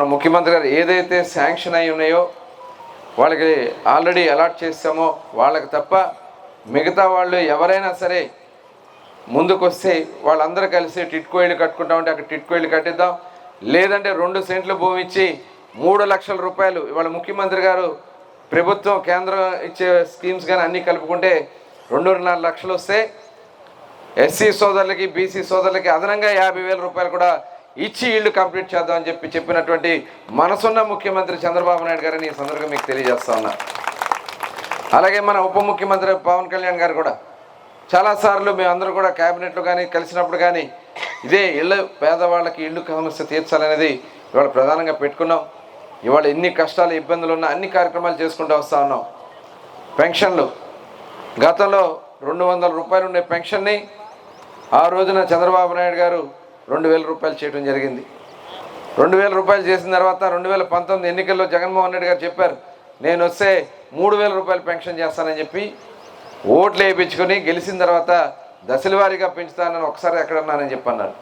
ముఖ్యమంత్రి గారు ఏదైతే శాంక్షన్ అయి ఉన్నాయో వాళ్ళకి ఆల్రెడీ అలాట్ చేస్తామో వాళ్ళకి తప్ప మిగతా వాళ్ళు ఎవరైనా సరే ముందుకు వస్తే వాళ్ళందరూ కలిసి టిట్కో ఇళ్ళు కట్టుకుంటామంటే అక్కడ టిట్కో ఇళ్ళు కట్టిద్దాం. లేదంటే రెండు సెంట్లు భూమి ఇచ్చి మూడు లక్షల రూపాయలు ఇవాళ ముఖ్యమంత్రి గారు ప్రభుత్వం కేంద్రం ఇచ్చే స్కీమ్స్ కానీ అన్నీ కలుపుకుంటే రెండున్నర లక్షలు వస్తే ఎస్సీ సోదరులకి బీసీ సోదరులకి అదనంగా యాభై వేల రూపాయలు కూడా ఇచ్చి ఇల్లు కంప్లీట్ చేద్దామని చెప్పి చెప్పినటువంటి మనసున్న ముఖ్యమంత్రి చంద్రబాబు నాయుడు గారిని ఈ సందర్భంగా మీకు తెలియజేస్తా ఉన్నా. అలాగే మన ఉప ముఖ్యమంత్రి పవన్ కళ్యాణ్ గారు కూడా. చాలాసార్లు మేమందరూ కూడా క్యాబినెట్లో కానీ కలిసినప్పుడు కానీ ఇదే ఇళ్ళు పేదవాళ్ళకి ఇళ్ళు సమస్య తీర్చాలనేది ఇవాళ ప్రధానంగా పెట్టుకున్నాం. ఇవాళ ఎన్ని కష్టాలు ఇబ్బందులు ఉన్నా అన్ని కార్యక్రమాలు చేసుకుంటూ వస్తూ ఉన్నాం. పెన్షన్లు. గతంలో రెండు వందల రూపాయలు ఉండే పెన్షన్ని ఆ రోజున చంద్రబాబు నాయుడు గారు రెండు వేల రూపాయలు చేయడం జరిగింది. రెండు వేల రూపాయలు చేసిన తర్వాత రెండు వేల పంతొమ్మిది ఎన్నికల్లో జగన్మోహన్ రెడ్డి గారు చెప్పారు నేను వస్తే మూడు వేల రూపాయలు పెన్షన్ చేస్తానని చెప్పి ఓట్లు వేయించుకొని గెలిచిన తర్వాత దశలవారీగా పెంచుతానని ఒకసారి ఎక్కడన్నానని చెప్పి అన్నారు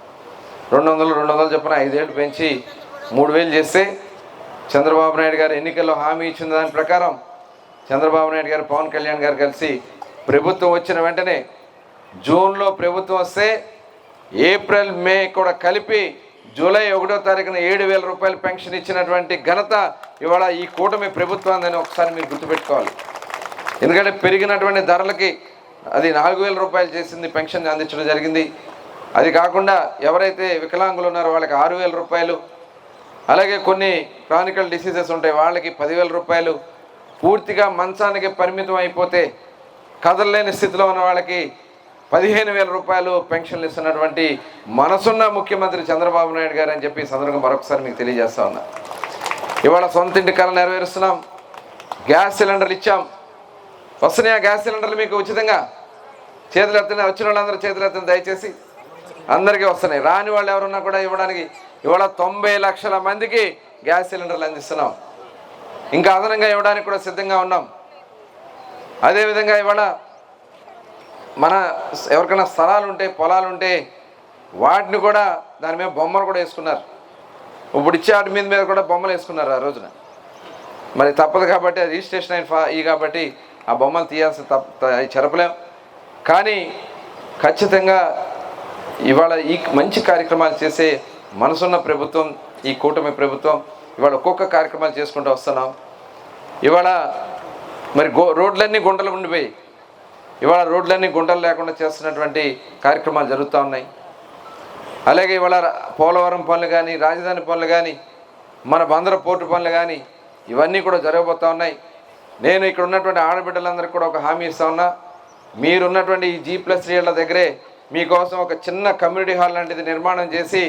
రెండు వందలు రెండు వందలు చెప్పిన ఐదేళ్ళు పెంచి మూడు వేలు చేస్తే చంద్రబాబు నాయుడు గారు ఎన్నికల్లో హామీ ఇచ్చిన దాని ప్రకారం చంద్రబాబు నాయుడు గారు పవన్ కళ్యాణ్ గారు కలిసి ప్రభుత్వం వచ్చిన వెంటనే జూన్లో ప్రభుత్వం వస్తే ఏప్రిల్ మే కూడా కలిపి జూలై ఒకటో తారీఖున ఏడు వేల రూపాయలు పెన్షన్ ఇచ్చినటువంటి ఘనత ఇవాళ ఈ కూటమి ప్రభుత్వాన్ని ఒకసారి మీరు గుర్తుపెట్టుకోవాలి. ఎందుకంటే పెరిగినటువంటి ధరలకి అది నాలుగు వేల రూపాయలు చేసింది పెన్షన్ అందించడం జరిగింది. అది కాకుండా ఎవరైతే వికలాంగులు ఉన్నారో వాళ్ళకి ఆరు వేల రూపాయలు అలాగే కొన్ని క్రానికల్ డిసీజెస్ ఉంటాయి వాళ్ళకి పదివేల రూపాయలు పూర్తిగా మంచానికి పరిమితం అయిపోతే కదలలేని స్థితిలో ఉన్న వాళ్ళకి పదిహేను వేల రూపాయలు పెన్షన్లు ఇస్తున్నటువంటి మనసున్న ముఖ్యమంత్రి చంద్రబాబు నాయుడు గారు అని చెప్పి సందర్భం సందర్భంగా మరొకసారి మీకు తెలియజేస్తా ఉన్నా. ఇవాళ సొంత ఇంటి కళ నెరవేరుస్తున్నాం. గ్యాస్ సిలిండర్లు ఇచ్చాం. వస్తున్నాయా గ్యాస్ సిలిండర్లు మీకు ఉచితంగా? చేతులు ఎత్తున్నాయి వచ్చిన వాళ్ళందరూ చేతులు ఎత్తున దయచేసి అందరికీ వస్తున్నాయి. రాని వాళ్ళు ఎవరున్నా కూడా ఇవ్వడానికి ఇవాళ తొంభై లక్షల మందికి గ్యాస్ సిలిండర్లు అందిస్తున్నాం. ఇంకా అదనంగా ఇవ్వడానికి కూడా సిద్ధంగా ఉన్నాం. అదేవిధంగా ఇవాళ మన ఎవరికైనా స్థలాలు ఉంటే పొలాలు ఉంటే వాటిని కూడా దాని మీద బొమ్మలు కూడా వేసుకున్నారు. ఇప్పుడు ఇచ్చే వాటి మీద మీద కూడా బొమ్మలు వేసుకున్నారు ఆ రోజున. మరి తప్పదు కాబట్టి అది రిజిస్ట్రేషన్ అయిన ఫా ఈ కాబట్టి ఆ బొమ్మలు తీయాల్సి తప్ప అవి చెరపలేం. కానీ ఖచ్చితంగా ఇవాళ ఈ మంచి కార్యక్రమాలు చేసే మనసున్న ప్రభుత్వం ఈ కూటమి ప్రభుత్వం ఇవాళ ఒక్కొక్క కార్యక్రమాలు చేసుకుంటూ వస్తున్నాం. ఇవాళ మరి గో రోడ్లన్నీ గుండలు ఉండిపోయి ఇవాళ రోడ్లన్నీ గుంటలు లేకుండా చేస్తున్నటువంటి కార్యక్రమాలు జరుగుతూ ఉన్నాయి. అలాగే ఇవాళ పోలవరం పనులు కానీ రాజధాని పనులు కానీ మన బందర పోర్టు పనులు కానీ ఇవన్నీ కూడా జరగబోతూ ఉన్నాయి. నేను ఇక్కడ ఉన్నటువంటి ఆడబిడ్డలందరికీ కూడా ఒక హామీ ఇస్తా ఉన్నా. మీరున్నటువంటి ఈ జీ ప్లస్ త్రీల దగ్గరే మీకోసం ఒక చిన్న కమ్యూనిటీ హాల్ లాంటిది నిర్మాణం చేసి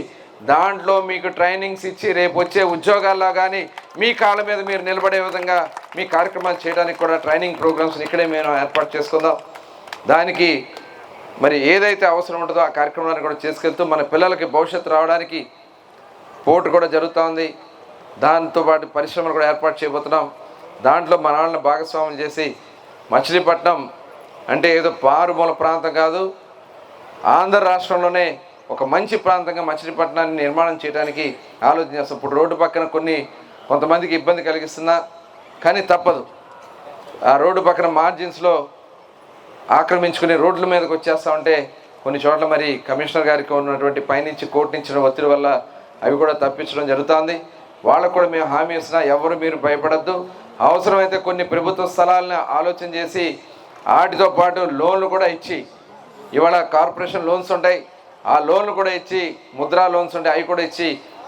దాంట్లో మీకు ట్రైనింగ్స్ ఇచ్చి రేపు వచ్చే ఉద్యోగాల్లో కానీ మీ కాళ్ళ మీద మీరు నిలబడే విధంగా మీ కార్యక్రమాలు చేయడానికి కూడా ట్రైనింగ్ ప్రోగ్రామ్స్ ఇక్కడే మేము ఏర్పాటు చేసుకుందాం. దానికి మరి ఏదైతే అవసరం ఉంటుందో ఆ కార్యక్రమాన్ని కూడా చేసుకెళ్తూ మన పిల్లలకి భవిష్యత్తు రావడానికి పోటు కూడా జరుగుతూ ఉంది దాంతోపాటు పరిశ్రమలు కూడా ఏర్పాటు చేయబోతున్నాం. దాంట్లో మన వాళ్ళని భాగస్వాములు చేసి మచిలీపట్నం అంటే ఏదో పారుమూల ప్రాంతం కాదు ఆంధ్ర రాష్ట్రంలోనే ఒక మంచి ప్రాంతంగా మచిలీపట్నాన్ని నిర్మాణం చేయడానికి ఆలోచన చేస్తాం ఇప్పుడు రోడ్డు పక్కన కొన్ని కొంతమందికి ఇబ్బంది కలిగిస్తున్నా కానీ తప్పదు. ఆ రోడ్డు పక్కన మార్జిన్స్లో ఆక్రమించుకుని రోడ్ల మీదకి వచ్చేస్తా ఉంటే కొన్ని చోట్ల మరి కమిషనర్ గారికి ఉన్నటువంటి పైనుంచి కోర్టు నుంచి ఒత్తిడి వల్ల అవి కూడా తప్పించడం జరుగుతుంది. వాళ్ళకు కూడా మేము హామీ ఇస్తున్నా ఎవరు మీరు భయపడద్దు. అవసరమైతే కొన్ని ప్రభుత్వ స్థలాలను ఆలోచన చేసి వాటితో పాటు లోన్లు కూడా ఇచ్చి ఇవాళ కార్పొరేషన్ లోన్స్ ఉంటాయి. ఆ లోన్లు కూడా ఇచ్చి ముద్రా లోన్స్ ఉంటాయి అవి కూడా ఇచ్చి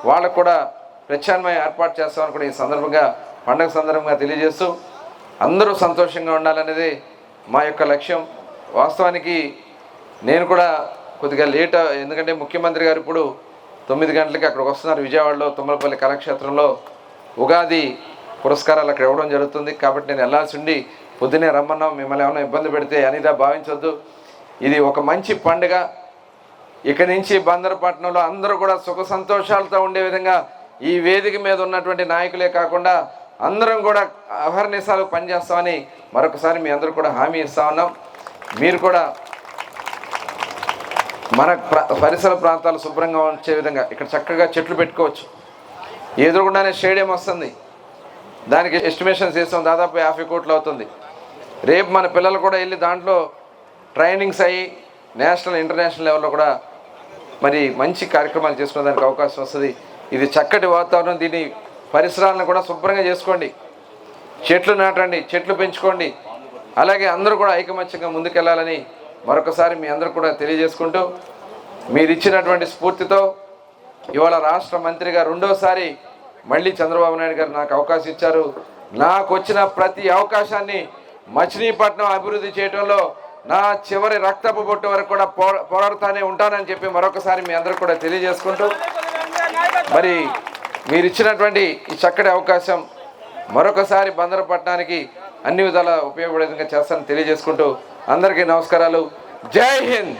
వాళ్ళకు కూడా ప్రత్యామ్నాయం ఏర్పాటు చేస్తామని కూడా ఈ సందర్భంగా పండుగ సందర్భంగా తెలియజేస్తూ అందరూ సంతోషంగా ఉండాలనేది మా యొక్క లక్ష్యం. వాస్తవానికి నేను కూడా కొద్దిగా లేట్ ఎందుకంటే ముఖ్యమంత్రి గారు ఇప్పుడు తొమ్మిది గంటలకి అక్కడికి వస్తున్నారు. విజయవాడలో తుమ్మలపల్లి కళాక్షేత్రంలో ఉగాది పురస్కారాలు అక్కడ ఇవ్వడం జరుగుతుంది. కాబట్టి నేను వెళ్ళాల్సి ఉండి పొద్దునే రమ్మన్నాం. మిమ్మల్ని ఏమైనా ఇబ్బంది పెడితే అనిదా భావించొద్దు. ఇది ఒక మంచి పండుగ. ఇక నుంచి బందరపట్నంలో అందరూ కూడా సుఖ సంతోషాలతో ఉండే విధంగా ఈ వేదిక మీద ఉన్నటువంటి నాయకులే కాకుండా అందరం కూడా అహర్నిశాలు పనిచేస్తామని మరొకసారి మీ అందరూ కూడా హామీ ఇస్తా ఉన్నాం. మీరు కూడా మన పరిసర ప్రాంతాలు శుభ్రంగా ఉంచే విధంగా ఇక్కడ చక్కగా చెట్లు పెట్టుకోవచ్చు. ఎదురుగుండానే స్టేడియం వస్తుంది. దానికి ఎస్టిమేషన్స్ చేస్తాం దాదాపు యాభై కోట్లు అవుతుంది. రేపు మన పిల్లలు కూడా వెళ్ళి దాంట్లో ట్రైనింగ్స్ అయ్యి నేషనల్ ఇంటర్నేషనల్ లెవెల్లో కూడా మరి మంచి కార్యక్రమాలు చేసుకునేదానికి అవకాశం వస్తుంది. ఇది చక్కటి వాతావరణం దీన్ని పరిసరాలను కూడా శుభ్రంగా చేసుకోండి. చెట్లు నాటండి చెట్లు పెంచుకోండి. అలాగే అందరూ కూడా ఐకమత్యంగా ముందుకెళ్ళాలని మరొకసారి మీ అందరూ కూడా తెలియజేసుకుంటూ మీరు ఇచ్చినటువంటి స్ఫూర్తితో ఇవాళ రాష్ట్ర మంత్రిగా రెండోసారి మళ్ళీ చంద్రబాబు నాయుడు గారు నాకు అవకాశం ఇచ్చారు. నాకు వచ్చిన ప్రతి అవకాశాన్ని మచిలీపట్నం అభివృద్ధి చేయడంలో నా చివరి రక్తపు బొట్టు వరకు కూడా పో- ఉంటానని చెప్పి మరొకసారి మీ అందరూ కూడా తెలియజేసుకుంటూ మరి మీరు ఇచ్చినటువంటి ఈ చక్కటి అవకాశం మరొకసారి బందరపట్నానికి అన్ని విధాలా ఉపయోగపడే విధంగా చేస్తానని తెలియజేసుకుంటూ అందరికీ నమస్కారాలు. జై హింద్!